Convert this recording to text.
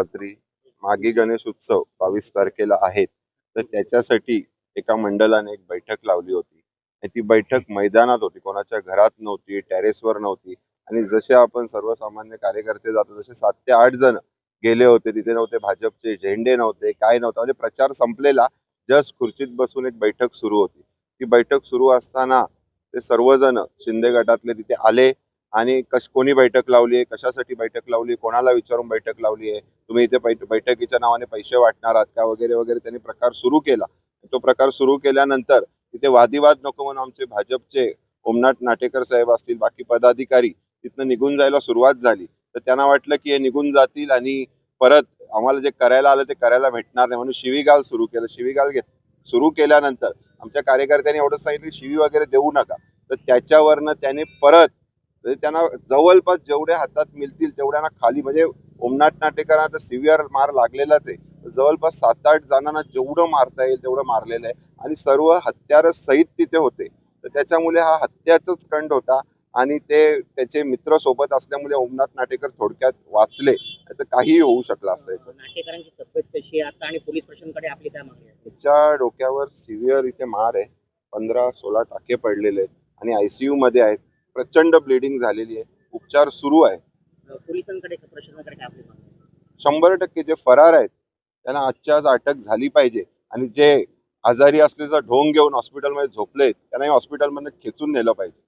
रात्री मागे गणेश उत्सव बावीस तारखेला आहेत. तर त्याच्यासाठी एका मंडळाने एक बैठक लावली होती. ती बैठक मैदानात होती. कोणाच्या घरात नव्हती टेरेसवर नव्हती. आणि जसे आपण सर्वसामान्य कार्यकर्ते जातो जसे सात ते आठ जण गेले होते. तिथे नव्हते भाजपचे झेंडे नव्हते काय नव्हतं. म्हणजे प्रचार संपलेला. जस्ट खुर्चीत बसून एक बैठक सुरू होती. ती बैठक सुरू असताना ते सर्वजण शिंदे गटातले तिथे आले. आणि कश कोणी बैठक लावली आहे कशासाठी बैठक लावली कोणाला विचारून बैठक लावली आहे तुम्ही इथे बैठ- बैठकीच्या नावाने पैसे वाटणार आहात का वगैरे वगैरे त्यांनी प्रकार सुरू केला. तो प्रकार सुरू केल्यानंतर तिथे वादिवाद नको म्हणून आमचे भाजपचे ओमनाथ नाटेकर साहेब असतील बाकी पदाधिकारी तिथनं निघून जायला सुरुवात झाली. तर त्यांना वाटलं की हे निघून जातील आणि परत आम्हाला जे करायला आलं ते करायला भेटणार नाही म्हणून शिवीगाल सुरू केलं. शिवीगाल घेत सुरू केल्यानंतर आमच्या कार्यकर्त्यांनी एवढं सांगितलं की शिवी वगैरे देऊ नका. तर त्याच्यावरनं त्याने परत त्यांना जवळपास जेवढे हातात मिळतील तेवढ्यांना खाली म्हणजे ओमनाथ नाटेकरांना तर सिव्हिअर मार लागलेलाच आहे. जवळपास सात आठ जणांना जेवढं मारता येईल तेवढं मारलेलं आहे. आणि सर्व हत्यार सहित तिथे होते. तर त्याच्यामुळे हा हत्याचाच कंड होता आणि ते त्याचे मित्र सोबत असल्यामुळे ओमनाथ नाटेकर थोडक्यात वाचले. तर काहीही होऊ शकलं असं याच्यात. नाटेकरांची तब्येत कशी आहे आता आणि पोलीस प्रशासनाकडे आपली काय मागणी आहे? त्याच्या डोक्यावर सिव्हिअर इथे मार आहे. पंधरा सोळा टाके पडलेले आहेत आणि आयसीयू मध्ये आहेत. प्रचंड ब्लिडिंग झालेली आहे. उपचार सुरू आहे? शंभर टक्के जे फरार आहेत त्यांना आजच्या आज अटक झाली पाहिजे. आणि जे आजारी असल्याचा ढोंग घेऊन हॉस्पिटलमध्ये झोपले त्यांनाही हॉस्पिटलमध्ये खेचून नेलं पाहिजे.